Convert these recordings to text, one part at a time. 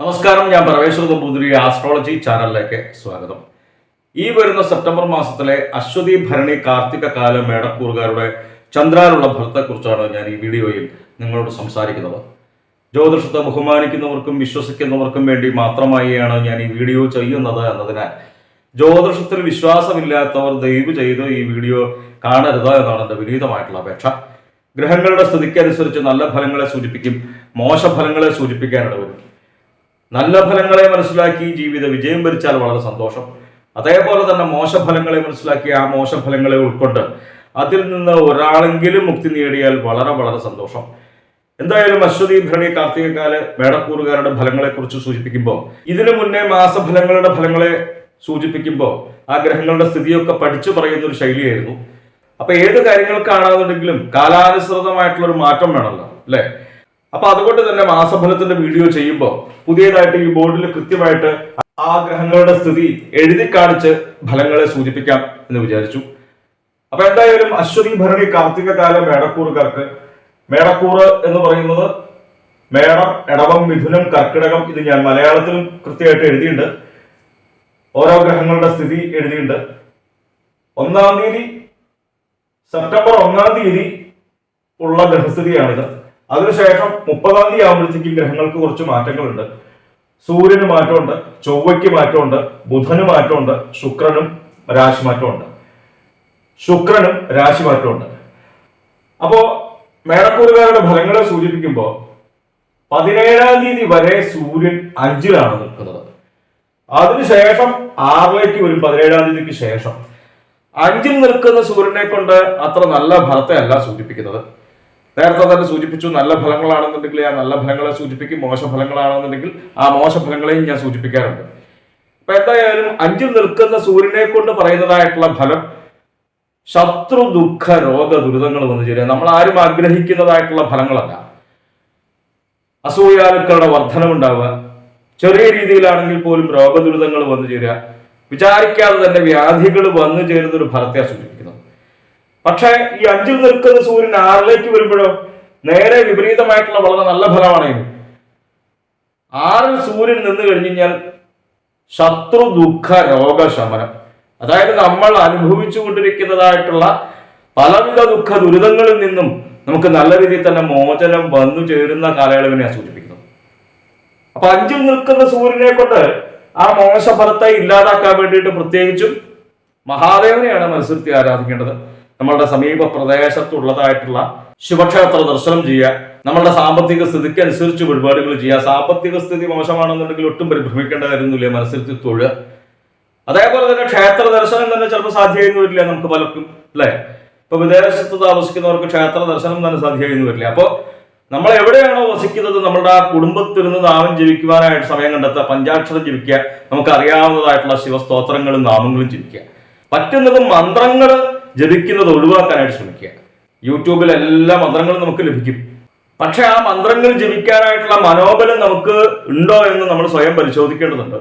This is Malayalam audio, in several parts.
നമസ്കാരം ഞാൻ പരമേശ്വർ നമ്പൂതിരി ആസ്ട്രോളജി ചാനലിലേക്ക് സ്വാഗതം. ഈ വരുന്ന സെപ്റ്റംബർ മാസത്തിലെ അശ്വതി ഭരണി കാർത്തിക കാല മേടക്കൂറുകാരുടെ ചന്ദ്രാനുള്ള ഫലത്തെക്കുറിച്ചാണ് ഞാൻ ഈ വീഡിയോയിൽ നിങ്ങളോട് സംസാരിക്കുന്നത്. ജ്യോതിഷത്തെ ബഹുമാനിക്കുന്നവർക്കും വിശ്വസിക്കുന്നവർക്കും വേണ്ടി മാത്രമായാണ് ഞാൻ ഈ വീഡിയോ ചെയ്യുന്നത് എന്നതിനാൽ ജ്യോതിഷത്തിൽ വിശ്വാസമില്ലാത്തവർ ദയവ് ചെയ്ത് ഈ വീഡിയോ കാണരുത് എന്നാണ് എന്റെ വിനീതമായിട്ടുള്ള അപേക്ഷ. ഗ്രഹങ്ങളുടെ സ്ഥിതിക്കനുസരിച്ച് നല്ല ഫലങ്ങളെ സൂചിപ്പിക്കും മോശ ഫലങ്ങളെ വരും നല്ല ഫലങ്ങളെ മനസ്സിലാക്കി ജീവിത വിജയം ഭരിച്ചാൽ വളരെ സന്തോഷം. അതേപോലെ തന്നെ മോശഫലങ്ങളെ മനസ്സിലാക്കി ആ മോശഫലങ്ങളെ ഉൾക്കൊണ്ട് അതിൽ നിന്ന് ഒരാളെങ്കിലും മുക്തി നേടിയാൽ വളരെ വളരെ സന്തോഷം. എന്തായാലും അശ്വതി ഭരണി കാർത്തികക്കാൽ മേടക്കൂറുകാരുടെ ഫലങ്ങളെക്കുറിച്ച് സൂചിപ്പിക്കുമ്പോൾ ഇതിനു മുന്നേ മാസഫലങ്ങളുടെ ഫലങ്ങളെ സൂചിപ്പിക്കുമ്പോൾ ആ ഗ്രഹങ്ങളുടെ സ്ഥിതിയൊക്കെ പഠിച്ചു പറയുന്ന ഒരു ശൈലിയായിരുന്നു. അപ്പൊ ഏത് കാര്യങ്ങൾക്കാണെന്നുണ്ടെങ്കിലും കാലാനുസൃതമായിട്ടുള്ള ഒരു മാറ്റം വേണമല്ലോ അല്ലെ? അപ്പൊ അതുകൊണ്ട് തന്നെ മാസഫലത്തിന്റെ വീഡിയോ ചെയ്യുമ്പോൾ പുതിയതായിട്ട് ഈ ബോർഡിൽ കൃത്യമായിട്ട് ആ ഗ്രഹങ്ങളുടെ സ്ഥിതി എഴുതി കാണിച്ച് ഫലങ്ങളെ സൂചിപ്പിക്കാം എന്ന് വിചാരിച്ചു. അപ്പൊ എന്തായാലും അശ്വതി ഭരണി കാർത്തിക കാല മേടക്കൂറുകാർക്ക് മേടക്കൂറ് എന്ന് പറയുന്നത് മേടം എടവം മിഥുനം കർക്കിടകം ഇത് ഞാൻ മലയാളത്തിലും കൃത്യമായിട്ട് എഴുതിയിട്ടുണ്ട്. ഓരോ ഗ്രഹങ്ങളുടെ സ്ഥിതി എഴുതിയിട്ടുണ്ട്. ഒന്നാം തീയതി സെപ്റ്റംബർ ഒന്നാം തീയതി ഉള്ള ഗ്രഹസ്ഥിതിയാണിത്. അതിനുശേഷം മുപ്പതാം തീയതി ആകുമ്പോഴത്തേക്കും ഗ്രഹങ്ങൾക്ക് കുറച്ച് മാറ്റങ്ങളുണ്ട്. സൂര്യന് മാറ്റമുണ്ട് ചൊവ്വയ്ക്ക് മാറ്റമുണ്ട് ബുധന് മാറ്റമുണ്ട് ശുക്രനും രാശി മാറ്റമുണ്ട്. ശുക്രനും രാശി മാറ്റമുണ്ട്. അപ്പോ മേടക്കൂറുകാരുടെ ഫലങ്ങളെ സൂചിപ്പിക്കുമ്പോൾ പതിനേഴാം തീയതി വരെ സൂര്യൻ അഞ്ചിലാണ് നിൽക്കുന്നത്. അതിനുശേഷം ആറിലേക്ക് വരും പതിനേഴാം തീയതിക്ക് ശേഷം. അഞ്ചിൽ നിൽക്കുന്ന സൂര്യനെ കൊണ്ട് അത്ര നല്ല ഫലത്തെ അല്ല സൂചിപ്പിക്കുന്നത്. നേരത്തെ തന്നെ സൂചിപ്പിച്ചു നല്ല ഫലങ്ങളാണെന്നുണ്ടെങ്കിൽ ആ നല്ല ഫലങ്ങളെ സൂചിപ്പിക്കും മോശ ഫലങ്ങളാണെന്നുണ്ടെങ്കിൽ ആ മോശ ഫലങ്ങളെയും ഞാൻ സൂചിപ്പിക്കാറുണ്ട്. അപ്പൊ എന്തായാലും അഞ്ചിൽ നിൽക്കുന്ന സൂര്യനെ കൊണ്ട് പറയുന്നതായിട്ടുള്ള ഫലം ശത്രു ദുഃഖ രോഗ ദുരിതങ്ങൾ വന്നു ചേരുക. നമ്മൾ ആരും ആഗ്രഹിക്കുന്നതായിട്ടുള്ള ഫലങ്ങളല്ല. അസൂയാലുക്കളുടെ വർധനമുണ്ടാവുക ചെറിയ രീതിയിലാണെങ്കിൽ പോലും രോഗദുരിതങ്ങൾ വന്നു ചേരുക. വിചാരിക്കാതെ തന്നെ വ്യാധികൾ വന്നു ചേരുന്ന ഒരു ഫലത്തെ സൂചിപ്പിക്കുന്നത് പക്ഷേ ഈ അഞ്ചിൽ നിൽക്കുന്ന സൂര്യൻ ആറിലേക്ക് വരുമ്പോഴോ നേരെ വിപരീതമായിട്ടുള്ള വളരെ നല്ല ഫലമാണ് ആറിൽ സൂര്യൻ നിന്ന് കഴിഞ്ഞു കഴിഞ്ഞാൽ ശത്രു ദുഃഖ രോഗശമനം അതായത് നമ്മൾ അനുഭവിച്ചു കൊണ്ടിരിക്കുന്നതായിട്ടുള്ള പലവിധ ദുഃഖ ദുരിതങ്ങളിൽ നിന്നും നമുക്ക് നല്ല രീതിയിൽ തന്നെ മോചനം വന്നു ചേരുന്ന കാലയളവിനെ സൂചിപ്പിക്കുന്നത് അപ്പൊ അഞ്ചിൽ നിൽക്കുന്ന സൂര്യനെ കൊണ്ട് ആ മോശഫലത്തെ ഇല്ലാതാക്കാൻ വേണ്ടിയിട്ട് പ്രത്യേകിച്ചും മഹാദേവനെയാണ് മത്സരത്തിൽ ആരാധിക്കേണ്ടത്. നമ്മളുടെ സമീപ പ്രദേശത്തുള്ളതായിട്ടുള്ള ശിവക്ഷേത്ര ദർശനം ചെയ്യുക നമ്മളുടെ സാമ്പത്തിക സ്ഥിതിക്ക് അനുസരിച്ച് വഴിപാടുകൾ ചെയ്യുക സാമ്പത്തിക സ്ഥിതി മോശമാണെന്നുണ്ടെങ്കിൽ ഒട്ടും പരിഭ്രമിക്കേണ്ട കാര്യമൊന്നുമില്ല മനസ്സിൽ തൊഴുക? അതേപോലെ തന്നെ ക്ഷേത്ര ദർശനം തന്നെ ചിലപ്പോൾ സാധ്യമായിരുന്നു വരില്ല നമുക്ക് പലർക്കും അല്ലേ? ഇപ്പൊ വിദേശത്ത് താമസിക്കുന്നവർക്ക് ക്ഷേത്ര ദർശനം തന്നെ സാധ്യമായിരുന്നു വരില്ല. അപ്പോൾ നമ്മൾ എവിടെയാണോ വസിക്കുന്നത് നമ്മളുടെ ആ കുടുംബത്തിരുന്ന് നാമം ജീവിക്കുവാനായിട്ട് സമയം കണ്ടെത്തുക പഞ്ചാക്ഷരം ജീവിക്കുക നമുക്ക് അറിയാവുന്നതായിട്ടുള്ള ശിവസ്തോത്രങ്ങളും നാമങ്ങളും ജീവിക്കുക പറ്റുന്നതും മന്ത്രങ്ങൾ ജപിക്കുന്നത് ഒഴിവാക്കാനായിട്ട് ശ്രമിക്കുക. യൂട്യൂബിൽ എല്ലാ മന്ത്രങ്ങളും നമുക്ക് ലഭിക്കും. പക്ഷെ ആ മന്ത്രങ്ങൾ ജപിക്കാനായിട്ടുള്ള മനോബലം നമുക്ക് ഉണ്ടോ എന്ന് നമ്മൾ സ്വയം പരിശോധിക്കേണ്ടതുണ്ട്.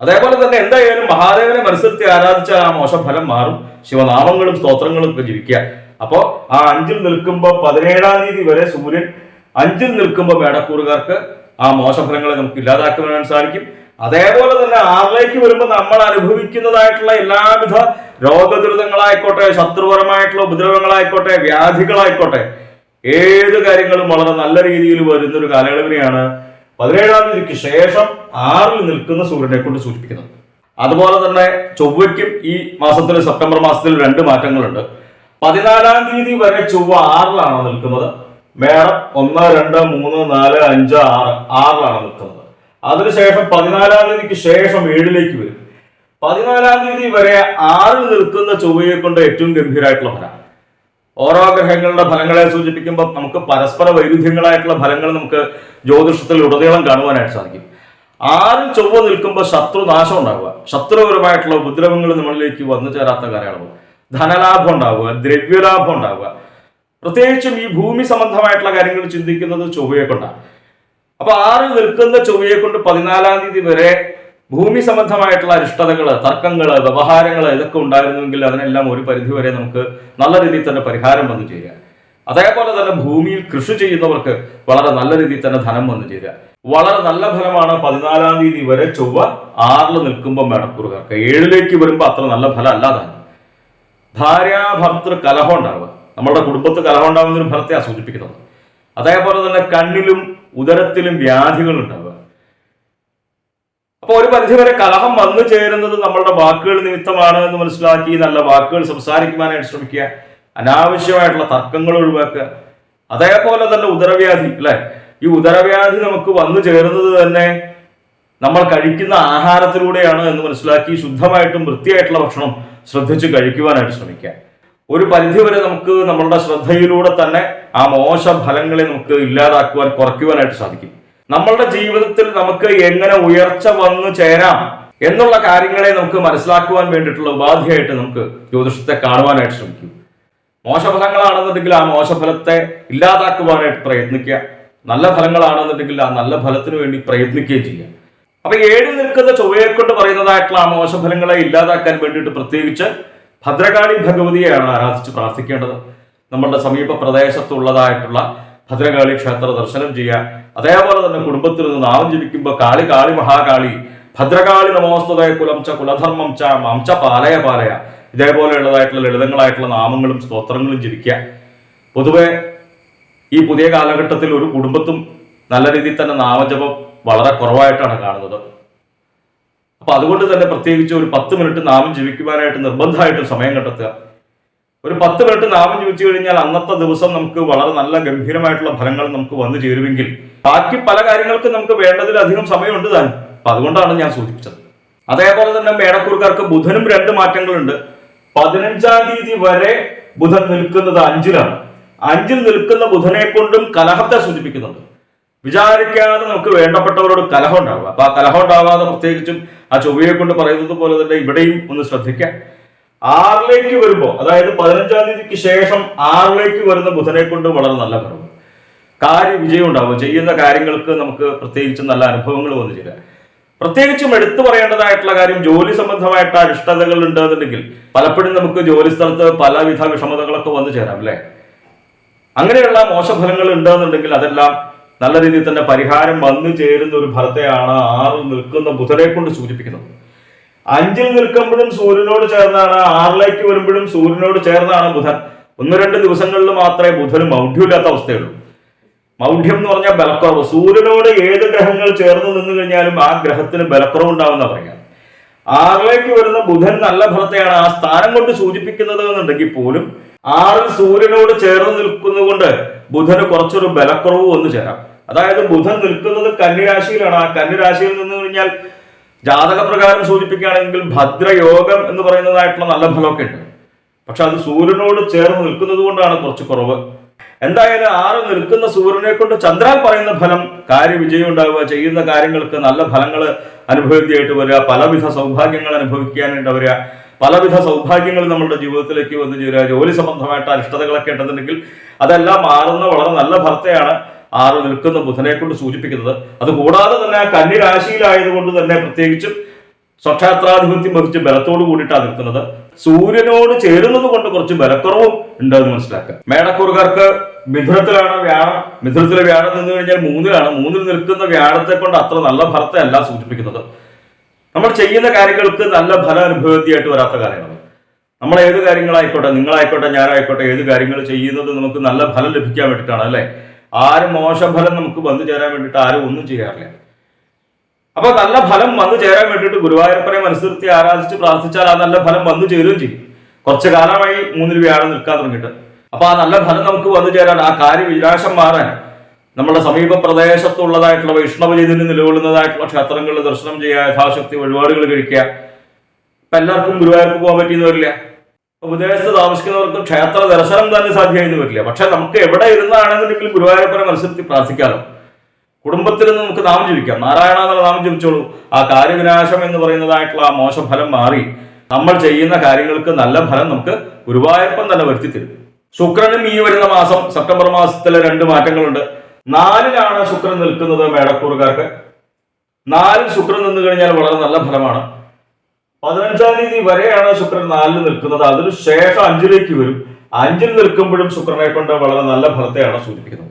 അതേപോലെ തന്നെ എന്തായാലും മഹാദേവനെ മനസ്സിലത്തി ആരാധിച്ച ആ മോശഫലം മാറും. ശിവനാമങ്ങളും സ്തോത്രങ്ങളും ഒക്കെ ജപിക്കുക. അപ്പോ ആ അഞ്ചിൽ നിൽക്കുമ്പോൾ പതിനേഴാം തീയതി വരെ സൂര്യൻ അഞ്ചിൽ നിൽക്കുമ്പോൾ മേടക്കൂറുകാർക്ക് ആ മോശഫലങ്ങളെ നമുക്ക് ഇല്ലാതാക്കുവാൻ സാധിക്കും. അതേപോലെ തന്നെ ആറിലേക്ക് വരുമ്പോൾ നമ്മൾ അനുഭവിക്കുന്നതായിട്ടുള്ള എല്ലാവിധ രോഗദുരിതങ്ങളായിക്കോട്ടെ ശത്രുപരമായിട്ടുള്ള ഉപദ്രവങ്ങളായിക്കോട്ടെ വ്യാധികളായിക്കോട്ടെ ഏത് കാര്യങ്ങളും വളരെ നല്ല രീതിയിൽ വരുന്ന ഒരു കാലയളവിനെയാണ് പതിനേഴാം തീയതിക്ക് ശേഷം ആറിൽ നിൽക്കുന്ന സൂര്യനെ കൊണ്ട് സൂചിപ്പിക്കുന്നത്. അതുപോലെ തന്നെ ചൊവ്വയ്ക്കും ഈ മാസത്തിൽ സെപ്റ്റംബർ മാസത്തിൽ രണ്ട് മാറ്റങ്ങളുണ്ട്. പതിനാലാം തീയതി വരെ ചൊവ്വ ആറിലാണ് നിൽക്കുന്നത്? മേടം ഒന്ന് രണ്ട് മൂന്ന് നാല് അഞ്ച് ആറ് ആറിലാണ് നിൽക്കുന്നത്? അതിനുശേഷം പതിനാലാം തീയതിക്ക് ശേഷം ഏഴിലേക്ക് വരും. പതിനാലാം തീയതി വരെ ആറിൽ നിൽക്കുന്ന ചൊവ്വയെ കൊണ്ട് ഏറ്റവും ഗംഭീരമായിട്ടുള്ള ഫലം. ഓരോ ഗ്രഹങ്ങളുടെ ഫലങ്ങളെ സൂചിപ്പിക്കുമ്പോൾ നമുക്ക് പരസ്പര വൈരുദ്ധ്യങ്ങളായിട്ടുള്ള ഫലങ്ങൾ നമുക്ക് ജ്യോതിഷത്തിൽ ഉടനീളം കാണുവാനായിട്ട് സാധിക്കും. ആറിൽ ചൊവ്വ നിൽക്കുമ്പോൾ ശത്രു നാശം ഉണ്ടാവുക. ശത്രുപരമായിട്ടുള്ള ഉപദ്രവങ്ങൾ നമ്മളിലേക്ക് വന്നു ചേരാത്ത കാലയളവ്. ധനലാഭം ഉണ്ടാവുക ദ്രവ്യലാഭം ഉണ്ടാവുക. പ്രത്യേകിച്ചും ഈ ഭൂമി സംബന്ധമായിട്ടുള്ള കാര്യങ്ങൾ ചിന്തിക്കുന്നത് ചൊവ്വയെ കൊണ്ടാണ്. അപ്പൊ ആറ് നിൽക്കുന്ന ചൊവ്വയെ കൊണ്ട് പതിനാലാം തീയതി വരെ ഭൂമി സംബന്ധമായിട്ടുള്ള അരിഷ്ടതകൾ തർക്കങ്ങൾ വ്യവഹാരങ്ങൾ ഇതൊക്കെ ഉണ്ടായിരുന്നുവെങ്കിൽ അതിനെല്ലാം ഒരു പരിധി വരെ നമുക്ക് നല്ല രീതിയിൽ തന്നെ പരിഹാരം വന്നു ചേരുക. അതേപോലെ തന്നെ ഭൂമിയിൽ കൃഷി ചെയ്യുന്നവർക്ക് വളരെ നല്ല രീതിയിൽ തന്നെ ധനം വന്നു ചേരുക. വളരെ നല്ല ഫലമാണ് പതിനാലാം തീയതി വരെ ചൊവ്വ ആറിൽ നിൽക്കുമ്പോൾ മേടക്കൂറുകാർക്ക് ഏഴിലേക്ക് വരുമ്പോൾ അത്ര നല്ല ഫലം അല്ലാതാണ്. ഭാര്യാഭർത്തൃ കലഹം ഉണ്ടാവുക. നമ്മുടെ കുടുംബത്ത് കലഹം ഉണ്ടാകുന്ന ഒരു ഫലത്തെയാണ് സൂചിപ്പിക്കുന്നത്. അതേപോലെ തന്നെ കണ്ണിലും ഉദരത്തിലും വ്യാധികൾ ഉണ്ടാവുക അപ്പൊ ഒരു പരിധിവരെ കലഹം വന്നു ചേരുന്നത് നമ്മളുടെ വാക്കുകൾ നിമിത്തമാണ് എന്ന് മനസ്സിലാക്കി നല്ല വാക്കുകൾ സംസാരിക്കുവാനായിട്ട് ശ്രമിക്കുക. അനാവശ്യമായിട്ടുള്ള തർക്കങ്ങൾ ഒഴിവാക്കുക. അതേപോലെ തന്നെ ഉദരവ്യാധി അല്ലെ? ഈ ഉദരവ്യാധി നമുക്ക് വന്നു ചേരുന്നത് തന്നെ നമ്മൾ കഴിക്കുന്ന ആഹാരത്തിലൂടെയാണ് എന്ന് മനസ്സിലാക്കി ശുദ്ധമായിട്ടും വൃത്തിയായിട്ടുള്ള ഭക്ഷണം ശ്രദ്ധിച്ച് കഴിക്കുവാനായിട്ട് ശ്രമിക്കുക. ഒരു പരിധിവരെ നമുക്ക് നമ്മളുടെ ശ്രദ്ധയിലൂടെ തന്നെ ആ മോശ ഫലങ്ങളെ നമുക്ക് ഇല്ലാതാക്കുവാൻ കുറയ്ക്കുവാനായിട്ട് സാധിക്കും. നമ്മളുടെ ജീവിതത്തിൽ നമുക്ക് എങ്ങനെ ഉയർച്ച വന്നു ചേരാം എന്നുള്ള കാര്യങ്ങളെ നമുക്ക് മനസ്സിലാക്കുവാൻ വേണ്ടിയിട്ടുള്ള ഉപാധിയായിട്ട് നമുക്ക് ജ്യോതിഷത്തെ കാണുവാനായിട്ട് ശ്രമിക്കും. മോശഫലങ്ങളാണെന്നുണ്ടെങ്കിൽ ആ മോശഫലത്തെ ഇല്ലാതാക്കുവാനായിട്ട് പ്രയത്നിക്കുക. നല്ല ഫലങ്ങളാണെന്നുണ്ടെങ്കിൽ ആ നല്ല ഫലത്തിന് വേണ്ടി പ്രയത്നിക്കുകയും ചെയ്യുക. അപ്പൊ ഏഴ് നിൽക്കുന്ന ചൊവ്വയെ കൊണ്ട് പറയുന്നതായിട്ടുള്ള ആ മോശഫലങ്ങളെ ഇല്ലാതാക്കാൻ വേണ്ടിയിട്ട് പ്രത്യേകിച്ച് ഭദ്രകാളി ഭഗവതിയെയാണ് ആരാധിച്ച് പ്രാർത്ഥിക്കേണ്ടത്. നമ്മളുടെ സമീപ പ്രദേശത്തുള്ളതായിട്ടുള്ള ഭദ്രകാളി ക്ഷേത്ര ദർശനം ചെയ്യുക അതേപോലെ തന്നെ കുടുംബത്തിൽ നിന്ന് നാമം ജപിക്കുമ്പോൾ കാളി കാളി മഹാകാളി ഭദ്രകാളി നമോസ്തുതയ കുലം ച കുലധർമ്മം ച മംച പാലയ പാലയ. ഇതേപോലെയുള്ളതായിട്ടുള്ള ലളിതങ്ങളായിട്ടുള്ള നാമങ്ങളും സ്തോത്രങ്ങളും ജപിക്കുക. പൊതുവെ ഈ പുതിയ കാലഘട്ടത്തിൽ ഒരു കുടുംബത്തും നല്ല രീതിയിൽ തന്നെ നാമജപം വളരെ കുറവായിട്ടാണ് കാണുന്നത്. അപ്പൊ അതുകൊണ്ട് തന്നെ പ്രത്യേകിച്ച് ഒരു പത്ത് മിനിറ്റ് നാമം ജീവിക്കുവാനായിട്ട് നിർബന്ധമായിട്ടും സമയം കണ്ടെത്തുക. ഒരു പത്ത് മിനിറ്റ് നാമം ജീവിച്ചു കഴിഞ്ഞാൽ അന്നത്തെ ദിവസം നമുക്ക് വളരെ നല്ല ഗംഭീരമായിട്ടുള്ള ഫലങ്ങൾ നമുക്ക് വന്നു ചേരുമെങ്കിൽ ബാക്കി പല കാര്യങ്ങൾക്കും നമുക്ക് വേണ്ടതിലധികം സമയമുണ്ട് താൻ. അപ്പൊ അതുകൊണ്ടാണ് ഞാൻ സൂചിപ്പിച്ചത്. അതേപോലെ തന്നെ മേടക്കൂർക്കാർക്ക് ബുധനും രണ്ട് മാറ്റങ്ങളുണ്ട്. പതിനഞ്ചാം തീയതി വരെ ബുധൻ നിൽക്കുന്നത് അഞ്ചിലാണ്. അഞ്ചിൽ നിൽക്കുന്ന ബുധനെ കൊണ്ടും കലഹത്തെ സൂചിപ്പിക്കുന്നുണ്ട്. വിചാരിക്കാതെ നമുക്ക് വേണ്ടപ്പെട്ടവരോട് കലഹം ഉണ്ടാവുക അപ്പൊ ആ കലഹം ഉണ്ടാവാതെ പ്രത്യേകിച്ചും ആ ചൊവ്വയെ കൊണ്ട് പറയുന്നത് പോലെ തന്നെ ഇവിടെയും ഒന്ന് ശ്രദ്ധിക്കാം. ആറിലേക്ക് വരുമ്പോൾ അതായത് പതിനഞ്ചാം തീയതിക്ക് ശേഷം ആറിലേക്ക് വരുന്ന ബുധനെ കൊണ്ട് വളരെ നല്ല ഫലം കാര്യ വിജയം ഉണ്ടാവും. ചെയ്യുന്ന കാര്യങ്ങൾക്ക് നമുക്ക് പ്രത്യേകിച്ചും നല്ല അനുഭവങ്ങൾ വന്നു ചേരാം പ്രത്യേകിച്ചും എടുത്തു പറയേണ്ടതായിട്ടുള്ള കാര്യം ജോലി സംബന്ധമായിട്ട് അരിഷ്ടതകൾ ഉണ്ടെന്നുണ്ടെങ്കിൽ പലപ്പോഴും നമുക്ക് ജോലി സ്ഥലത്ത് പലവിധ വിഷമതകളൊക്കെ വന്നു ചേരാം അല്ലേ? അങ്ങനെയുള്ള മോശഫലങ്ങൾ ഉണ്ടെന്നുണ്ടെങ്കിൽ അതെല്ലാം നല്ല രീതിയിൽ തന്നെ പരിഹാരം വന്നു ചേരുന്ന ഒരു ഫലത്തെയാണ് ആറ് നിൽക്കുന്ന ബുധനെ കൊണ്ട് സൂചിപ്പിക്കുന്നത്. അഞ്ചിൽ നിൽക്കുമ്പോഴും സൂര്യനോട് ചേർന്നാണ് ആറിലേക്ക് വരുമ്പോഴും സൂര്യനോട് ചേർന്നാണ് ബുധൻ. ഒന്ന് രണ്ട് ദിവസങ്ങളിൽ മാത്രമേ ബുധന് മൗഢ്യമില്ലാത്ത അവസ്ഥയുള്ളൂ. മൗഢ്യം എന്ന് പറഞ്ഞാൽ ബലക്കുറവ്. സൂര്യനോട് ഏത് ഗ്രഹങ്ങൾ ചേർന്ന് നിന്ന് കഴിഞ്ഞാലും ആ ഗ്രഹത്തിന് ബലക്കുറവ് ഉണ്ടാവുന്ന പറയാം ആറിലേക്ക് വരുന്ന ബുധൻ നല്ല ഫലത്തെയാണ് ആ സ്ഥാനം കൊണ്ട് സൂചിപ്പിക്കുന്നത് എന്നുണ്ടെങ്കിൽ പോലും ആറിൽ സൂര്യനോട് ചേർന്ന് നിൽക്കുന്നതുകൊണ്ട് ബുധന് കുറച്ചൊരു ബലക്കുറവ് വന്നു ചേരാം. അതായത് ബുധൻ നിൽക്കുന്നത് കന്നിരാശിയിലാണ് ആ കന്നിരാശിയിൽ നിന്ന് കഴിഞ്ഞാൽ ജാതകപ്രകാരം സൂചിപ്പിക്കുകയാണെങ്കിൽ ഭദ്രയോഗം എന്ന് പറയുന്നതായിട്ടുള്ള നല്ല ഫലമൊക്കെ ഉണ്ട്. പക്ഷെ അത് സൂര്യനോട് ചേർന്ന് നിൽക്കുന്നത് കൊണ്ടാണ് കുറച്ച് കുറവ്. എന്തായാലും ആറ് നിൽക്കുന്ന സൂര്യനെ കൊണ്ട് ചന്ദ്രൻ പറയുന്ന ഫലം കാര്യവിജയം ഉണ്ടാവുക ചെയ്യുന്ന കാര്യങ്ങൾക്ക് നല്ല ഫലങ്ങൾ അനുഭവിക്കുകയായിട്ട് വരിക പലവിധ സൗഭാഗ്യങ്ങൾ അനുഭവിക്കാനായിട്ട് വരിക. പലവിധ സൗഭാഗ്യങ്ങൾ നമ്മളുടെ ജീവിതത്തിലേക്ക് വന്നു ചേരുക. ജോലി സംബന്ധമായിട്ട് അരിഷ്ടതകളൊക്കെ ഉണ്ടെന്നുണ്ടെങ്കിൽ അതെല്ലാം മാറുന്ന വളരെ നല്ല ഫലത്തെയാണ് ആറ് നിൽക്കുന്ന ബുധനെ കൊണ്ട് സൂചിപ്പിക്കുന്നത്. അത് കൂടാതെ തന്നെ കന്നി രാശിയിലായതുകൊണ്ട് തന്നെ പ്രത്യേകിച്ചും സ്വക്ഷേത്രാധിപത്യം വഹിച്ച് ബലത്തോട് കൂടിയിട്ടാണ് നിൽക്കുന്നത്. സൂര്യനോട് ചേരുന്നത് കൊണ്ട് കുറച്ച് ബലക്കുറവും ഉണ്ടെന്ന് മനസ്സിലാക്കുക. മേടക്കൂറുകാർക്ക് മിഥുനത്തിലാണ് വ്യാഴം മിഥുനത്തിലെ വ്യാഴം നിന്ന് കഴിഞ്ഞാൽ മൂന്നിലാണ്. മൂന്നിൽ നിൽക്കുന്ന വ്യാഴത്തെ കൊണ്ട് അത്ര നല്ല ഫലത്തെ അല്ല സൂചിപ്പിക്കുന്നത്. നമ്മൾ ചെയ്യുന്ന കാര്യങ്ങൾക്ക് നല്ല ഫല അനുഭവത്തിയായിട്ട് വരാത്ത കാര്യങ്ങൾ നമ്മൾ ഏത് കാര്യങ്ങളായിക്കോട്ടെ നിങ്ങളായിക്കോട്ടെ ഞാനായിക്കോട്ടെ ഏത് കാര്യങ്ങൾ ചെയ്യുന്നത് നമുക്ക് നല്ല ഫലം ലഭിക്കാൻ വേണ്ടിയിട്ടാണ് അല്ലെ? ആരും മോശഫലം നമുക്ക് വന്നു ചേരാൻ വേണ്ടിയിട്ട് ആരും ഒന്നും ചെയ്യാറില്ല. അപ്പൊ നല്ല ഫലം വന്നു ചേരാൻ വേണ്ടിയിട്ട് ഗുരുവായൂരപ്പനെ മനസ്സിർത്തി ആരാധിച്ച് പ്രാർത്ഥിച്ചാൽ ആ നല്ല ഫലം വന്നു ചേരുകയും ചെയ്യും. കുറച്ചു കാലമായി മൂന്നിൽ വ്യാഴം നിൽക്കാൻ തുടങ്ങിയിട്ട്. അപ്പൊ ആ നല്ല ഫലം നമുക്ക് വന്നു ചേരാൻ ആ കാര്യ വിനാശം മാറാൻ നമ്മുടെ സമീപ പ്രദേശത്തുള്ളതായിട്ടുള്ള വൈഷ്ണവ ചൈതന്യം നിലകൊള്ളുന്നതായിട്ടുള്ള ക്ഷേത്രങ്ങളിൽ ദർശനം ചെയ്യുക യഥാശക്തി വഴിപാടുകൾ കഴിക്കുക. ഇപ്പൊ എല്ലാവർക്കും ഗുരുവായൂർക്ക് പോകാൻ പറ്റിയെന്ന് വരില്ല. അപ്പൊ വിദേശത്ത് താമസിക്കുന്നവർക്ക് ക്ഷേത്ര ദർശനം തന്നെ സാധ്യമായിരുന്നു വരില്ല. പക്ഷെ നമുക്ക് എവിടെ ഇരുന്നാണെന്നുണ്ടെങ്കിലും ഗുരുവായൂരപ്പനെ മത്സരത്തിൽ പ്രാർത്ഥിക്കാമല്ലോ കുടുംബത്തിൽ നിന്ന് നമുക്ക് നാമം ജപിക്കാം. നാരായണ എന്നുള്ള നാമം ജപിച്ചോളൂ. ആ കാര്യവിനാശം എന്ന് പറയുന്നതായിട്ടുള്ള ആ മോശം ഫലം മാറി നമ്മൾ ചെയ്യുന്ന കാര്യങ്ങൾക്ക് നല്ല ഫലം നമുക്ക് ഗുരുവായൂരപ്പൻ തന്നെ വരുത്തി തരും. ശുക്രനും ഈ വരുന്ന മാസം സെപ്റ്റംബർ മാസത്തിലെ രണ്ട് മാറ്റങ്ങളുണ്ട്. നാലിലാണ് ശുക്രൻ നിൽക്കുന്നത് മേടക്കൂറുകാർക്ക്. നാലിൽ ശുക്രൻ നിന്ന് കഴിഞ്ഞാൽ വളരെ നല്ല ഫലമാണ്. പതിനഞ്ചാം തീയതി വരെയാണ് ശുക്രൻ നാലിൽ നിൽക്കുന്നത്. അതിനു ശേഷം അഞ്ചിലേക്ക് വരും. അഞ്ചിൽ നിൽക്കുമ്പോഴും ശുക്രനെ കൊണ്ട് വളരെ നല്ല ഫലത്തെയാണ് സൂചിപ്പിക്കുന്നത്.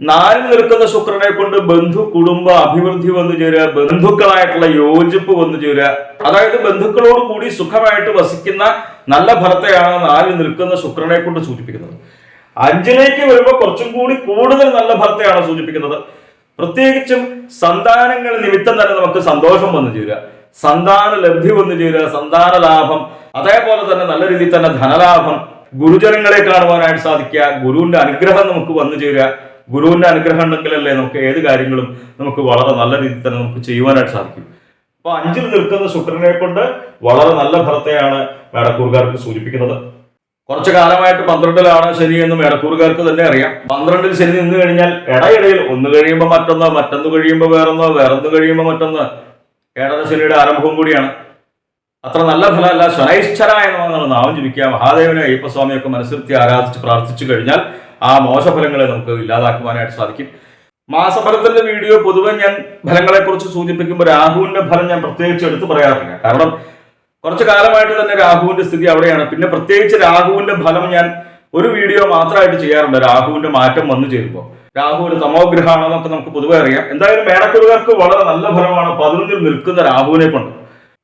നാലിൽ നിൽക്കുന്ന ശുക്രനെ കൊണ്ട് ബന്ധു കുടുംബ അഭിവൃദ്ധി വന്നു ചേരുക ബന്ധുക്കളായിട്ടുള്ള യോജിപ്പ് വന്നു ചേരുക. അതായത് ബന്ധുക്കളോട് കൂടി സുഖമായിട്ട് വസിക്കുന്ന നല്ല ഫലത്തെയാണ് നാലിൽ നിൽക്കുന്ന ശുക്രനെ കൊണ്ട് സൂചിപ്പിക്കുന്നത്. അഞ്ചിലേക്ക് വരുമ്പോൾ കുറച്ചും കൂടി കൂടുതൽ നല്ല ഫലത്തെയാണ് സൂചിപ്പിക്കുന്നത്. പ്രത്യേകിച്ചും സന്താനങ്ങൾ നിമിത്തം തന്നെ നമുക്ക് സന്തോഷം വന്നു ചേരുക. സന്താന ലബ്ധി വന്നു ചേരുക സന്താന ലാഭം അതേപോലെ തന്നെ നല്ല രീതിയിൽ തന്നെ ധനലാഭം ഗുരുജനങ്ങളെ കാണുവാനായിട്ട് സാധിക്കുക ഗുരുവിന്റെ അനുഗ്രഹം നമുക്ക് വന്നു ചേരുക. ഗുരുവിന്റെ അനുഗ്രഹം ഉണ്ടെങ്കിലല്ലേ നമുക്ക് ഏത് കാര്യങ്ങളും നമുക്ക് വളരെ നല്ല രീതിയിൽ തന്നെ നമുക്ക് ചെയ്യുവാനായിട്ട് സാധിക്കും. അപ്പൊ അഞ്ചിൽ നിൽക്കുന്ന ശുക്രനെ കൊണ്ട് വളരെ നല്ല ഫലത്തെയാണ് മേടക്കൂർക്കാർക്ക് സൂചിപ്പിക്കുന്നത്. കുറച്ചു കാലമായിട്ട് പന്ത്രണ്ടിലാണ് ശനി എന്ന് മേടക്കൂറുകാർക്ക് തന്നെ അറിയാം. പന്ത്രണ്ടിൽ ശനി നിന്ന് കഴിഞ്ഞാൽ ഇടയിടയിൽ ഒന്ന് കഴിയുമ്പോൾ മറ്റൊന്ന് മറ്റൊന്ന് കഴിയുമ്പോൾ വേറൊന്ന് വേറൊന്ന് കഴിയുമ്പോൾ മറ്റൊന്ന്. ശനിയുടെ ആരംഭവും കൂടിയാണ്. അത്ര നല്ല ഫലമല്ല. ശനൈശ്വരായ എന്നാണ് നാമം ജപിക്കുക മഹാദേവനെ അയ്യപ്പസ്വാമിയൊക്കെ മനസ്സിരുത്തി ആരാധിച്ച് പ്രാർത്ഥിച്ചു കഴിഞ്ഞാൽ ആ മോശഫലങ്ങളെ നമുക്ക് ഇല്ലാതാക്കുവാനായിട്ട് സാധിക്കും. മാസഫലത്തിന്റെ വീഡിയോ പൊതുവെ ഞാൻ ഫലങ്ങളെക്കുറിച്ച് സൂചിപ്പിക്കുമ്പോൾ രാഹുവിന്റെ ഫലം ഞാൻ പ്രത്യേകിച്ച് എടുത്തു പറയാറില്ല. കാരണം കുറച്ചു കാലമായിട്ട് തന്നെ രാഹുവിന്റെ സ്ഥിതി അവിടെയാണ്. പിന്നെ പ്രത്യേകിച്ച് രാഹുവിന്റെ ഫലം ഞാൻ ഒരു വീഡിയോ മാത്രമായിട്ട് ചെയ്യാറുണ്ട്. രാഹുവിന്റെ മാറ്റം വന്നു ചേരുമ്പോൾ. രാഹു ഒരു തമോഗ്രഹമാണെന്നൊക്കെ നമുക്ക് പൊതുവെ അറിയാം. എന്തായാലും മേടക്കുറുകാർക്ക് വളരെ നല്ല ഫലമാണ് പതിനൊന്നിൽ നിൽക്കുന്ന രാഹുവിനെ കൊണ്ട്.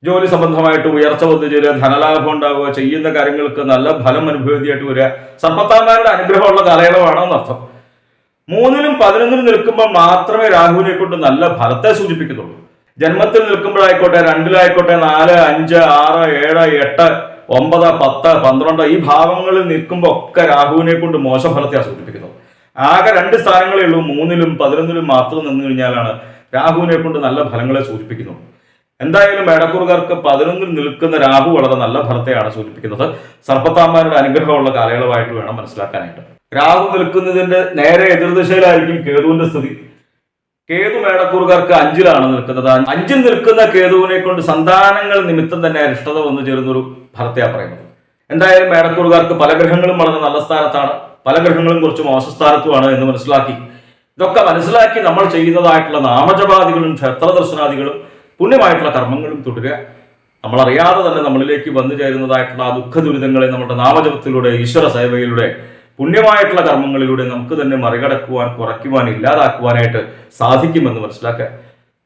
ജോലി സംബന്ധമായിട്ട് ഉയർച്ച വന്നു ചേരുക ധനലാഭം ഉണ്ടാവുക ചെയ്യുന്ന കാര്യങ്ങൾക്ക് നല്ല ഫലം അനുഭവതിയായിട്ട് വരിക. സർപ്പത്താന്മാരുടെ അനുഗ്രഹമുള്ള കാലയളവാണ് എന്നർത്ഥം. മൂന്നിലും പതിനൊന്നിലും നിൽക്കുമ്പോൾ മാത്രമേ രാഹുവിനെ കൊണ്ട് നല്ല ഫലത്തെ സൂചിപ്പിക്കുന്നുള്ളൂ ജന്മത്തിൽ നിൽക്കുമ്പോഴായിക്കോട്ടെ രണ്ടിലായിക്കോട്ടെ നാല് അഞ്ച് ആറ് ഏഴ് എട്ട് ഒമ്പത് പത്ത് പന്ത്രണ്ട് ഈ ഭാവങ്ങളിൽ നിൽക്കുമ്പോൾ ഒക്കെ രാഹുവിനെ കൊണ്ട് മോശഫലത്തെയാണ് സൂചിപ്പിക്കുന്നത് ആകെ രണ്ട് സ്ഥാനങ്ങളേ ഉള്ളൂ. മൂന്നിലും പതിനൊന്നിലും മാത്രം നിന്ന് കഴിഞ്ഞാലാണ് രാഹുവിനെ കൊണ്ട് നല്ല ഫലങ്ങളെ സൂചിപ്പിക്കുന്നുള്ളൂ എന്തായാലും മേടക്കൂറുകാർക്ക് പതിനൊന്നിൽ നിൽക്കുന്ന രാഹു വളരെ നല്ല ഫലത്തെയാണ് സൂചിപ്പിക്കുന്നത്. സർപ്പത്താന്മാരുടെ അനുഗ്രഹമുള്ള കാലയളവായിട്ട് വേണം മനസ്സിലാക്കാനായിട്ട്. രാഹു നിൽക്കുന്നതിന്റെ നേരെ എതിർദിശയിലായിരിക്കും കേതുവിന്റെ സ്ഥിതി. കേതു മേടക്കൂറുകാർക്ക് അഞ്ചിലാണ് നിൽക്കുന്നത്. അഞ്ചിൽ നിൽക്കുന്ന കേതുവിനെ കൊണ്ട് സന്താനങ്ങൾ നിമിത്തം തന്നെ അരിഷ്ടത വന്നു ചേരുന്ന ഒരു ഫലത്തെയാണ് പറയുന്നത്. എന്തായാലും മേടക്കൂറുകാർക്ക് പല ഗ്രഹങ്ങളും വളരെ നല്ല സ്ഥാനത്താണ്. പല ഗ്രഹങ്ങളും കുറച്ച് മോശസ്ഥാനത്തുമാണ് എന്ന് മനസ്സിലാക്കി. ഇതൊക്കെ മനസ്സിലാക്കി നമ്മൾ ചെയ്യുന്നതായിട്ടുള്ള നാമജപാദികളും ക്ഷേത്ര ദർശനാദികളും പുണ്യമായിട്ടുള്ള കർമ്മങ്ങളും തുടരുക. നമ്മൾ അറിയാതെ തന്നെ നമ്മളിലേക്ക് വന്നു ചേരുന്നതായിട്ടുള്ള ആ ദുഃഖ ദുരിതങ്ങളെ നമ്മുടെ നാമജപത്തിലൂടെ ഈശ്വര സേവയിലൂടെ പുണ്യമായിട്ടുള്ള കർമ്മങ്ങളിലൂടെ നമുക്ക് തന്നെ മറികടക്കുവാൻ കുറയ്ക്കുവാൻ ഇല്ലാതാക്കുവാനായിട്ട് സാധിക്കുമെന്ന് മനസ്സിലാക്കുക.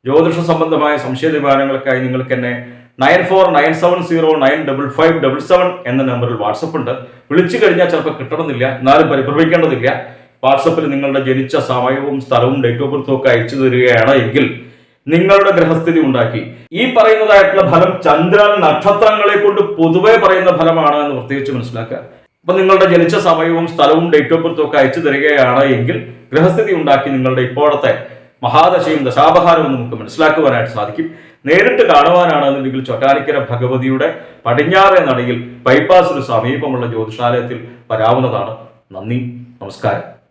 ജ്യോതിഷ സംബന്ധമായ സംശയ നിവാരണങ്ങൾക്കായി നിങ്ങൾക്ക് എന്നെ nine four nine seven zero nine double five double seven എന്ന നമ്പറിൽ വാട്സപ്പ് ഉണ്ട്. വിളിച്ചു കഴിഞ്ഞാൽ ചിലപ്പോൾ കിട്ടണമെന്നില്ല. എന്നാലും പരിഭ്രമിക്കേണ്ടതില്ല. വാട്സപ്പിൽ നിങ്ങളുടെ ജനിച്ച സമയവും സ്ഥലവും ഡേറ്റ് ഓഫ് ബർത്തും ഒക്കെ അയച്ചു തരികയാണ് എങ്കിൽ നിങ്ങളുടെ ഗ്രഹസ്ഥിതി ഉണ്ടാക്കി. ഈ പറയുന്നതായിട്ടുള്ള ഫലം ചന്ദ്രൻ നക്ഷത്രങ്ങളെ കൊണ്ട് പൊതുവെ പറയുന്ന ഫലമാണ് എന്ന് പ്രത്യേകിച്ച് മനസ്സിലാക്കുക. അപ്പൊ നിങ്ങളുടെ ജനിച്ച സമയവും സ്ഥലവും ഡേറ്റ് ഓഫ് ബർത്തും ഒക്കെ അയച്ചു തരികയാണ് എങ്കിൽ ഗ്രഹസ്ഥിതി ഉണ്ടാക്കി നിങ്ങളുടെ ഇപ്പോഴത്തെ മഹാദശയും ദശാപഹാരവും നമുക്ക് മനസ്സിലാക്കുവാനായിട്ട് സാധിക്കും. നേരിട്ട് കാണുവാനാണെന്നുണ്ടെങ്കിൽ ചൊറ്റാനിക്കര ഭഗവതിയുടെ പടിഞ്ഞാറേ നടയിൽ ബൈപ്പാസിന് സമീപമുള്ള ജ്യോതിഷാലയത്തിൽ വരാവുന്നതാണ്. നന്ദി നമസ്കാരം.